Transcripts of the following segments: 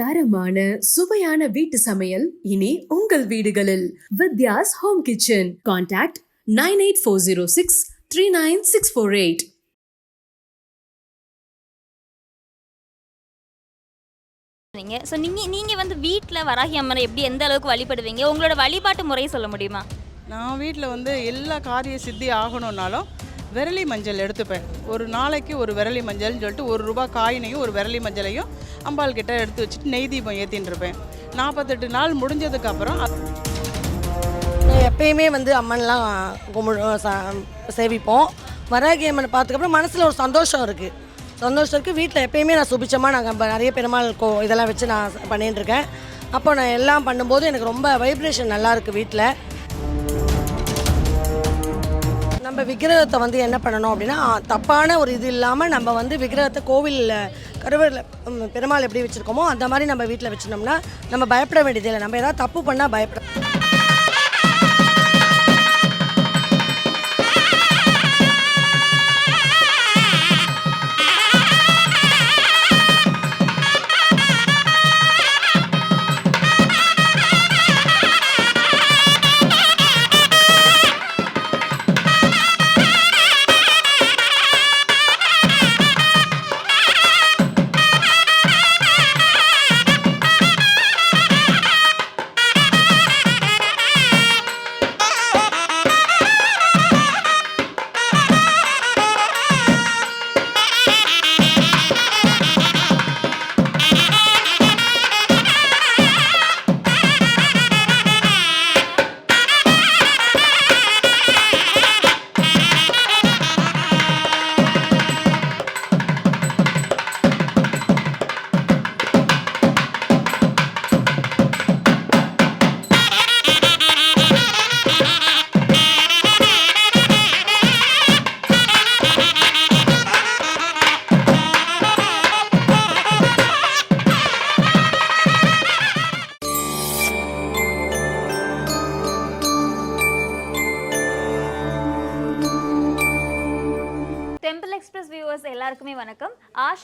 தரமான சுவையான வீட்டு சமையல் இனி உங்கள் வீடுகளில். Vidya's home kitchen. Contact nine eight four zero six three nine six four eight. நீங்க ஸோ நீங்கள் நீங்கள் வந்து வீட்டில் வராகி அம்மனை எப்படி எந்த அளவுக்கு வழிபடுவீங்க? உங்களோட வழிபாட்டு முறையை சொல்ல முடியுமா? நான் வீட்டில் வந்து எல்லா காரிய சித்தி ஆகணும்னாலும் விரலி மஞ்சள் எடுத்துப்பேன். ஒரு நாளைக்கு ஒரு விரலி மஞ்சள்னு சொல்லிட்டு ஒரு ரூபா காயினையும் ஒரு விரலி மஞ்சளையும் அம்பாள் கிட்ட எடுத்து வச்சுட்டு நெய் தீபம் ஏற்றின்னு இருப்பேன். நாற்பத்தெட்டு நாள் முடிஞ்சதுக்கப்புறம் எப்பயுமே வந்து அம்மன்லாம் கும்பிடு ச- சேவிப்போம். வராகி அம்மனை பார்த்துக்கப்புறம் மனசில் ஒரு சந்தோஷம் இருக்குது சந்தோஷம் இருக்குது வீட்டில் எப்பயுமே நான் சுபிச்சமாக நாங்கள் நிறைய பெருமாள் கோ இதெல்லாம் வச்சு நான் பண்ணிகிட்டு இருக்கேன். அப்போ நான் எல்லாம் பண்ணும்போது எனக்கு ரொம்ப வைப்ரேஷன் நல்லாயிருக்கு வீட்டில் நம்ம விக்கிரகத்தை வந்து என்ன பண்ணணும் அப்படின்னா தப்பான ஒரு இது இல்லாமல் நம்ம வந்து விக்கிரகத்தை கோவிலில் கருவரில் பெருமாள் எப்படி வச்சுருக்கோமோ அந்த மாதிரி நம்ம வீட்டில் வச்சுருந்தோம்னா நம்ம பயப்பட வேண்டியதில்லை. நம்ம ஏதாவது தப்பு பண்ணால் பயப்பட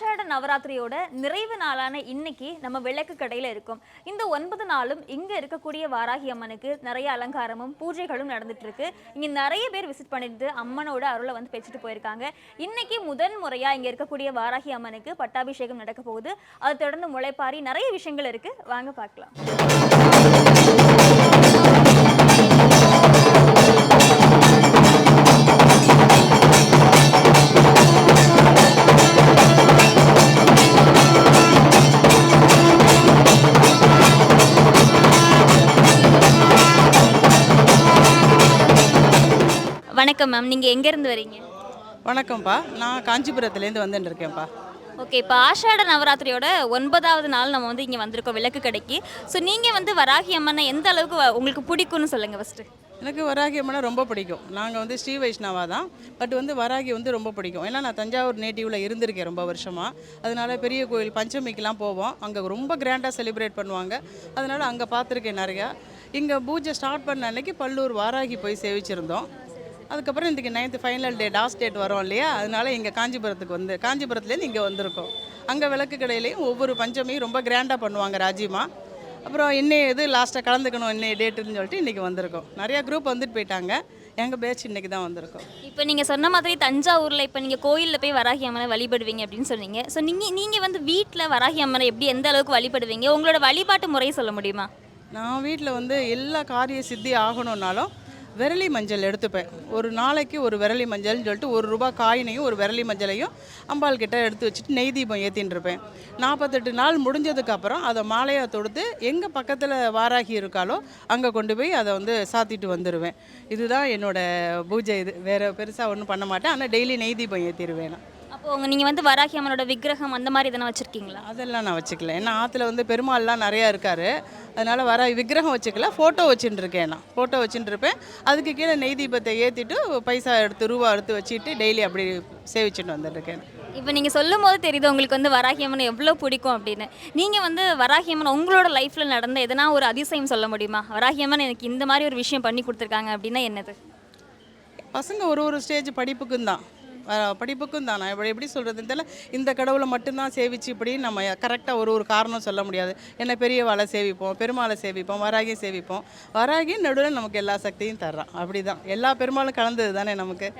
ஆஷாட நவராத்திரியோட நிறைவு நாளான இன்னைக்கு நம்ம விளக்கு கடையில் இருக்கோம். இந்த ஒன்பது நாளும் இங்கே இருக்கக்கூடிய வாராகி அம்மனுக்கு நிறைய அலங்காரமும் பூஜைகளும் நடந்துட்டு இருக்கு இங்கே நிறைய பேர் விசிட் பண்ணிட்டு அம்மனோட அருளை வந்து பெற்றுட்டு போயிருக்காங்க. இன்னைக்கு முதன் முறையாக இங்கே இருக்கக்கூடிய வாராகி அம்மனுக்கு பட்டாபிஷேகம் நடக்க போகுது. அதை தொடர்ந்து முளைப்பாரி நிறைய விஷயங்கள் இருக்கு. வாங்க பார்க்கலாம். வணக்கம் மேம் நீங்கள் எங்கேருந்து வரீங்க? வணக்கம்ப்பா. நான் காஞ்சிபுரத்துலேருந்து வந்துட்டு இருக்கேன்ப்பா. ஓகே இப்போ ஆஷாட நவராத்திரியோட ஒன்பதாவது நாள் நம்ம வந்து இங்கே வந்திருக்கோம் விளக்கு கடைக்கு. ஸோ நீங்கள் வந்து வராகி அம்மனை எந்த அளவுக்கு வ- உங்களுக்கு பிடிக்கும்னு சொல்லுங்கள் ஃபஸ்ட்டு எனக்கு வராகி அம்மனை ரொம்ப பிடிக்கும். நாங்கள் வந்து ஸ்ரீ வைஷ்ணவா தான். பட் வந்து வராகி வந்து ரொம்ப பிடிக்கும். ஏன்னா நான் தஞ்சாவூர் நேட்டிவில் இருந்திருக்கேன் ரொம்ப வருஷமாக அதனால பெரிய கோயில் பஞ்சமிக்கெலாம் போவோம். அங்கே ரொம்ப கிராண்டாக செலிப்ரேட் பண்ணுவாங்க. அதனால அங்கே பார்த்துருக்கேன் நிறையா. இங்கே பூஜை ஸ்டார்ட் பண்ண அன்னைக்கு பல்லூர் வாராகி போய் சேவிச்சிருந்தோம். அதுக்கப்புறம் இன்றைக்கி ninth final day last date வரோம் இல்லையா? அதனால இங்கே காஞ்சிபுரத்துக்கு வந்து காஞ்சிபுரத்துலேருந்து இங்கே வந்திருக்கோம். அங்கே விளக்கு கடையிலையும் ஒவ்வொரு பஞ்சமியும் ரொம்ப கிராண்டாக பண்ணுவாங்க ராஜிமா. அப்புறம் இன்னைய இது லாஸ்ட்டாக கலந்துக்கணும் இன்னைய டேட்டுன்னு சொல்லிட்டு இன்றைக்கி வந்திருக்கோம். நிறையா குரூப் வந்துட்டு போயிட்டாங்க. எங்கள் பேட்ச் இன்றைக்கி தான் வந்திருக்கோம். இப்போ நீங்கள் சொன்ன மாதிரி தஞ்சாவூரில் இப்போ நீங்கள் கோயிலில் போய் வராகி அம்மனை வழிபடுவீங்க அப்படின்னு சொன்னீங்க. ஸோ நீங்கள் நீங்கள் வந்து வீட்டில் வராகி அம்மனை எப்படி எந்த அளவுக்கு வழிபடுவீங்க? உங்களோட வழிபாட்டு முறையை சொல்ல முடியுமா? நான் வீட்டில் வந்து எல்லா காரிய சித்தி ஆகணும்னாலும் விரலி மஞ்சள் எடுத்துப்பேன். ஒரு நாளைக்கு ஒரு விரலி மஞ்சள்னு சொல்லிட்டு ஒரு ரூபா காயினையும் ஒரு விரலி மஞ்சளையும் அம்பாள் கிட்ட எடுத்து வச்சுட்டு நெய் தீபம் ஏற்றின்னு இருப்பேன். நாற்பத்தெட்டு நாள் முடிஞ்சதுக்கப்புறம் அதை மாலையாக தொடுத்து எங்கே பக்கத்தில் வாராகி இருக்காலோ அங்கே கொண்டு போய் அதை வந்து சாத்திட்டு வந்துடுவேன் இதுதான் என்னோடய பூஜை. இது வேறு பெருசாக ஒன்றும் பண்ண மாட்டேன். ஆனால் டெய்லி நெய் தீபம் ஏற்றிடுவேன் நான். அப்போ உங்க நீங்கள் வந்து வராகி அம்மனோட விக்கிரகம் அந்த மாதிரி எதனா வச்சுருக்கீங்களா? அதெல்லாம் நான் வச்சுக்கல. ஏன்னா ஆற்றுல வந்து பெருமாள்லாம் நிறையா இருக்காரு. அதனால் வர விக்கிரகம் வச்சுக்கல. ஃபோட்டோ வச்சுட்டு இருக்கேன் நான். ஃபோட்டோ வச்சுட்டு இருப்பேன் அதுக்கு கீழே நெய் தீபத்தை ஏற்றிட்டு பைசா எடுத்து ரூபா எடுத்து வச்சுட்டு டெய்லி அப்படி சேவிச்சுட்டு வந்துட்டுருக்கேன் இப்போ நீங்கள் சொல்லும் போது தெரியுது உங்களுக்கு வந்து வராகி அம்மன் எவ்வளோ பிடிக்கும் அப்படின்னு. நீங்கள் வந்து வராகி அம்மன் உங்களோட லைஃப்பில் நடந்த எதனா ஒரு அதிசயம் சொல்ல முடியுமா? வராகி அம்மன் எனக்கு இந்த மாதிரி ஒரு விஷயம் பண்ணி கொடுத்துருக்காங்க அப்படின்னா என்னது? பசங்க ஒரு ஒரு ஸ்டேஜ் படிப்புக்கும் தான் படிப்புக்கும் தான்? நான் எப்படி எப்படி சொல்கிறதுன்னு தெரியல. இந்த கடவுளை மட்டும்தான் சேவிச்சு இப்படி நம்ம கரெக்டாக ஒரு ஒரு காரணம் சொல்ல முடியாது. என்ன பெரியவாளை சேவிப்போம் பெருமாளை சேவிப்போம் வராகி சேவிப்போம். வராகி நடுவில் நமக்கு எல்லா சக்தியும் தர்றான். அப்படி தான் எல்லா பெருமாளும் கலந்தது தானே நமக்கு?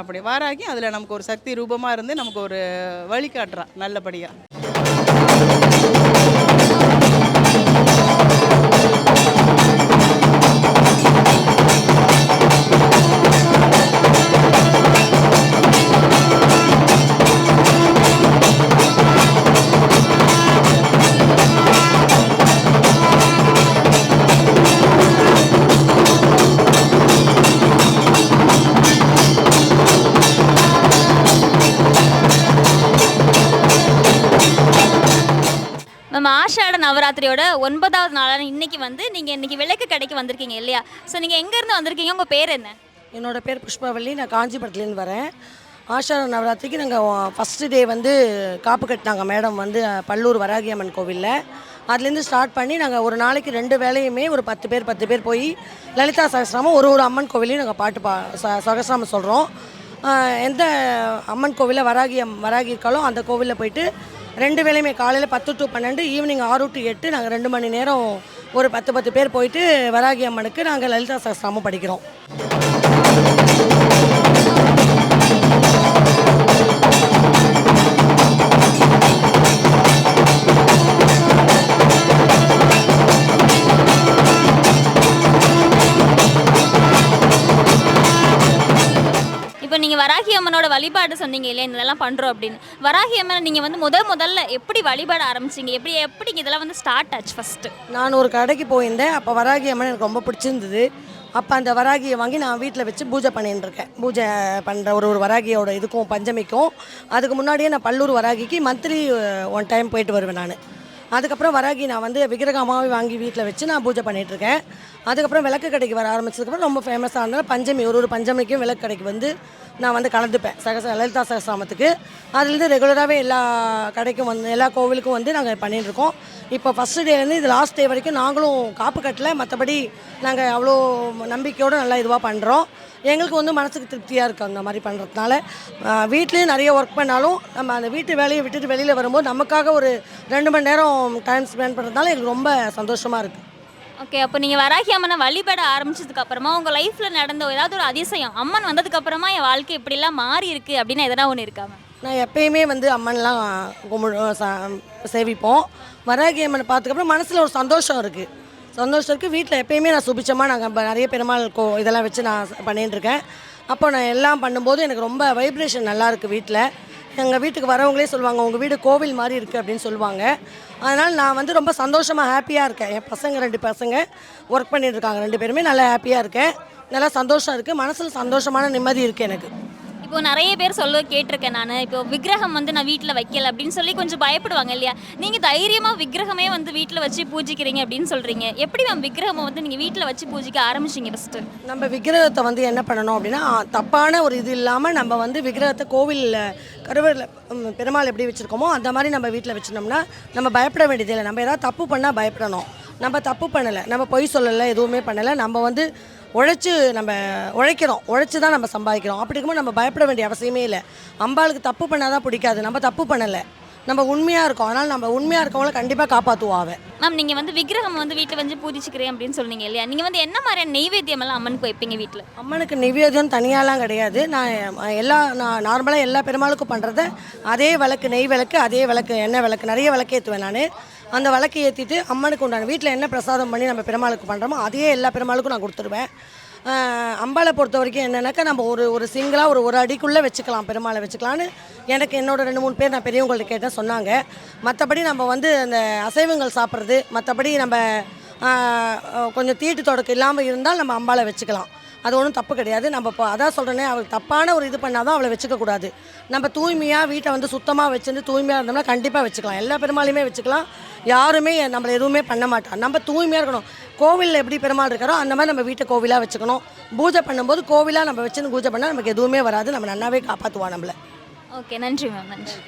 அப்படி. வாராகி அதில் நமக்கு ஒரு சக்தி ரூபமாக இருந்து நமக்கு ஒரு வழிகாட்டுறான் நல்லபடியாக நவராத்திரியோட ஒன்பதாவது நாளான இன்னைக்கு வந்து நீங்கள் இன்னைக்கு விளக்கு கடைக்கு வந்திருக்கீங்க இல்லையா? ஸோ நீங்கள் எங்கேருந்து வந்திருக்கீங்க? உங்கள் பேர் என்ன? என்னோடய பேர் புஷ்பவல்லி நான் காஞ்சிபுரத்துலேருந்து வரேன். ஆஷாட நவராத்திரிக்கு நாங்கள் ஃபஸ்ட்டு டே வந்து காப்பு கட்டினாங்க மேடம் வந்து பல்லூர் வராகி அம்மன் கோவிலில். அதுலேருந்து ஸ்டார்ட் பண்ணி நாங்கள் ஒரு நாளைக்கு ரெண்டு வேலையுமே ஒரு பத்து பேர் பத்து பேர் போய் லலிதா சகஸ்ராமம் ஒரு ஒரு அம்மன் கோவிலையும் நாங்கள் பாட்டு பா ச சகஸ்ராமம் சொல்கிறோம் எந்த அம்மன் கோவிலில் வராகி அம் வராகி இருக்காலோ அந்த கோவிலில் போயிட்டு ரெண்டு வேலையுமே காலையில் பத்து டு பன்னெண்டு ஈவினிங் ஆறு டு எட்டு. நாங்கள் ரெண்டு மணி நேரம் ஒரு பத்து பத்து பேர் போயிட்டு வராகி அம்மனுக்கு நாங்கள் லலிதா சகஸ்ராமம் படிக்கிறோம். வழிபாடு சொன்னீங்க இல்லையா? இதெல்லாம் பண்ணுறோம் அப்படின்னு. வராகி அம்மனை நீங்கள் வந்து முத முதல்ல எப்படி வழிபாட ஆரம்பிச்சீங்க? எப்படி எப்படி இதெல்லாம் வந்து ஸ்டார்ட் ஆச்சு ஃபஸ்ட்டு நான் ஒரு கடைக்கு போயிருந்தேன். அப்போ வராகி அம்மன் எனக்கு ரொம்ப பிடிச்சிருந்தது. அப்போ அந்த வராகியை வாங்கி நான் வீட்டில் வச்சு பூஜை பண்ணிட்டுருக்கேன் பூஜை பண்ணுற ஒரு ஒரு வராகியோட இதுக்கும் பஞ்சமிக்கும். அதுக்கு முன்னாடியே நான் பல்லூர் வராகிக்கு மந்த்லி ஒன் டைம் போயிட்டு வருவேன் நான். அதுக்கப்புறம் வராகி நான் வந்து விக்கிரகமாகவே வாங்கி வீட்டில் வச்சு நான் பூஜை பண்ணிகிட்ருக்கேன் அதுக்கப்புறம் விளக்கு கடைக்கு வர ஆரம்பிச்சதுக்கப்புறம் ரொம்ப ஃபேமஸாக இருந்தால் பஞ்சமி ஒரு ஒரு பஞ்சமிக்கும் விளக்கு கடைக்கு வந்து நான் வந்து கலந்துப்பேன். சகச லலிதா சகசாமத்துக்கு. அதுலேருந்து ரெகுலராகவே எல்லா கடைக்கும் வந்து எல்லா கோவிலுக்கும் வந்து நாங்கள் பண்ணிகிட்ருக்கோம் இப்போ ஃபஸ்ட்டு டேலேருந்து இது லாஸ்ட் டே வரைக்கும் நாங்களும் காப்பு கட்டல. மற்றபடி நாங்கள் அவ்வளோ நம்பிக்கையோடு நல்லா இதுவாக பண்ணுறோம் எங்களுக்கு வந்து மனசுக்கு திருப்தியாக இருக்குது அந்த மாதிரி பண்ணுறதுனால வீட்லேயும் நிறைய ஒர்க் பண்ணாலும் நம்ம அந்த வீட்டு வேலையை விட்டுட்டு வெளியில் வரும்போது நமக்காக ஒரு ரெண்டு மணி நேரம் டைம் ஸ்பெண்ட் பண்ணுறதுனால எங்களுக்கு ரொம்ப சந்தோஷமாக இருக்குது ஓகே அப்போ நீங்கள் வராகி அம்மனை வழிபட ஆரம்பிச்சதுக்கு அப்புறமா உங்கள் லைஃப்பில் நடந்த ஏதாவது ஒரு அதிசயம் அம்மன் வந்ததுக்கு அப்புறமா என் வாழ்க்கை இப்படிலாம் மாறி இருக்கு அப்படின்னு எதனா ஒன்று இருக்காம நான் எப்பயுமே வந்து அம்மன்லாம் கும்பிடு ச- சேவிப்போம். வராகி அம்மனை பார்த்ததுக்கப்புறம் மனசில் ஒரு சந்தோஷம் இருக்குது சந்தோஷம் இருக்குது வீட்டில் எப்பயுமே நான் சுபிச்சமாக நாங்கள் நிறைய பெருமாள் கோ இதெல்லாம் வச்சு நான் பண்ணிகிட்டு இருக்கேன். அப்போ நான் எல்லாம் பண்ணும்போது எனக்கு ரொம்ப வைப்ரேஷன் நல்லாயிருக்கு வீட்டில் எங்கள் வீட்டுக்கு வரவங்களே சொல்லுவாங்க உங்கள் வீடு கோவில் மாதிரி இருக்குது அப்படின்னு சொல்லுவாங்க. அதனால் நான் வந்து ரொம்ப சந்தோஷமாக ஹாப்பியாக இருக்கேன். என் பசங்க ரெண்டு பசங்க ஒர்க் பண்ணிட்டு இருக்காங்க. ரெண்டு பேருமே நல்லா ஹாப்பியாக இருக்கேன். நல்லா சந்தோஷம் இருக்குது மனசில் சந்தோஷமான நிம்மதி இருக்குது எனக்கு. இப்போ நிறைய பேர் சொல்ல கேட்டிருக்கேன் நான். இப்போ விக்கிரகம் வந்து நான் வீட்டில் வைக்கல அப்படின்னு சொல்லி கொஞ்சம் பயப்படுவாங்க இல்லையா? நீங்கள் தைரியமாக விக்கிரகமே வந்து வீட்டில் வச்சு பூஜிக்கிறீங்க அப்படின்னு சொல்கிறீங்க எப்படி மேம் விக்கிரகம் வந்து நீங்கள் வீட்டில் வச்சு பூஜிக்க ஆரம்பிச்சிங்க ஃபஸ்ட்டு நம்ம விக்கிரகத்தை வந்து என்ன பண்ணணும் அப்படின்னா தப்பான ஒரு இது இல்லாமல் நம்ம வந்து விக்கிரகத்தை கோவிலில் கருவரில் பெருமாள் எப்படி வச்சுருக்கோமோ அந்த மாதிரி நம்ம வீட்டில் வச்சுருந்தோம்னா நம்ம பயப்பட வேண்டியதில்லை. நம்ம ஏதாவது தப்பு பண்ணால் பயப்படணும். நம்ம தப்பு பண்ணலை. நம்ம பொய் சொல்லலை எதுவுமே பண்ணலை. நம்ம வந்து உழைச்சி நம்ம உழைக்கிறோம் உழைச்சி தான் நம்ம சம்பாதிக்கிறோம். அப்படி இருக்கும்போது நம்ம பயப்பட வேண்டிய அவசியமே இல்லை. அம்பாளுக்கு தப்பு பண்ணாதான் பிடிக்காது. நம்ம தப்பு பண்ணலை. நம்ம உண்மையாக இருக்கோம். அதனால் நம்ம உண்மையாக இருக்கவங்கள கண்டிப்பாக காப்பாற்றுவோம் அவன் மேம் நீங்கள் வந்து விக்கிரகம் வந்து வீட்டில் வந்து பூஜிச்சுக்கிறேன் அப்படின்னு சொன்னீங்க இல்லையா? நீங்கள் வந்து என்ன மாதிரியான நெய்வேத்தியம் எல்லாம் அம்மனுக்கு வைப்பீங்க வீட்டில் அம்மனுக்கு நிவேதம் தனியாலாம் கிடையாது. நான் எல்லா நான் நார்மலாக எல்லா பெருமாளுக்கும் பண்ணுறத அதே விளக்கு நெய் விளக்கு அதே விளக்கு எண்ணெய் விளக்கு நிறைய விளக்கு ஏற்றுவேன் நான். அந்த விளக்கு ஏற்றிட்டு அம்மனுக்கு உண்டான வீட்டில் என்ன பிரசாதம் பண்ணி நம்ம பெருமாளுக்கு பண்ணுறோமோ அதையே எல்லா பெருமாளுக்கும் நான் கொடுத்துருவேன். அம்பாளை பொறுத்த வரைக்கும் என்னென்னாக்கா நம்ம ஒரு ஒரு சிங்கிளாக ஒரு ஒரு அடிக்குள்ளே வச்சுக்கலாம் பெருமாளை வச்சுக்கலான்னு எனக்கு என்னோட ரெண்டு மூணு பேர் நான் பெரியவங்கள்ட்ட கேட்டேன் சொன்னாங்க. மற்றபடி நம்ம வந்து அந்த அசைவங்கள் சாப்பிட்றது மற்றபடி நம்ம கொஞ்சம் தீட்டு தொடக்கம் இல்லாமல் இருந்தால் நம்ம அம்பாளை வச்சுக்கலாம். அது ஒன்றும் தப்பு கிடையாது. நம்ம இப்போ அதான் சொல்கிறேனே அவளுக்கு தப்பான ஒரு இது பண்ணால் தான் அவளை வச்சுக்கக்கூடாது நம்ம தூய்மையாக வீட்டை வந்து சுத்தமாக வச்சுருந்து தூய்மையாக இருந்தோம்னா கண்டிப்பாக வச்சுக்கலாம். எல்லா பெருமாளையுமே வச்சுக்கலாம். யாருமே நம்மளை எதுவுமே பண்ண மாட்டான் நம்ம தூய்மையாக இருக்கணும். கோவிலில் எப்படி பெருமாள் இருக்காரோ அந்த மாதிரி நம்ம வீட்டை கோவிலாக வச்சுக்கணும். பூஜை பண்ணும்போது கோவிலாக நம்ம வச்சுருந்து பூஜை பண்ணால் நமக்கு எதுவுமே வராது. நம்ம நல்லாவே காப்பாற்றுவோம் நம்மளை. ஓகே நன்றி மேம் நன்றி.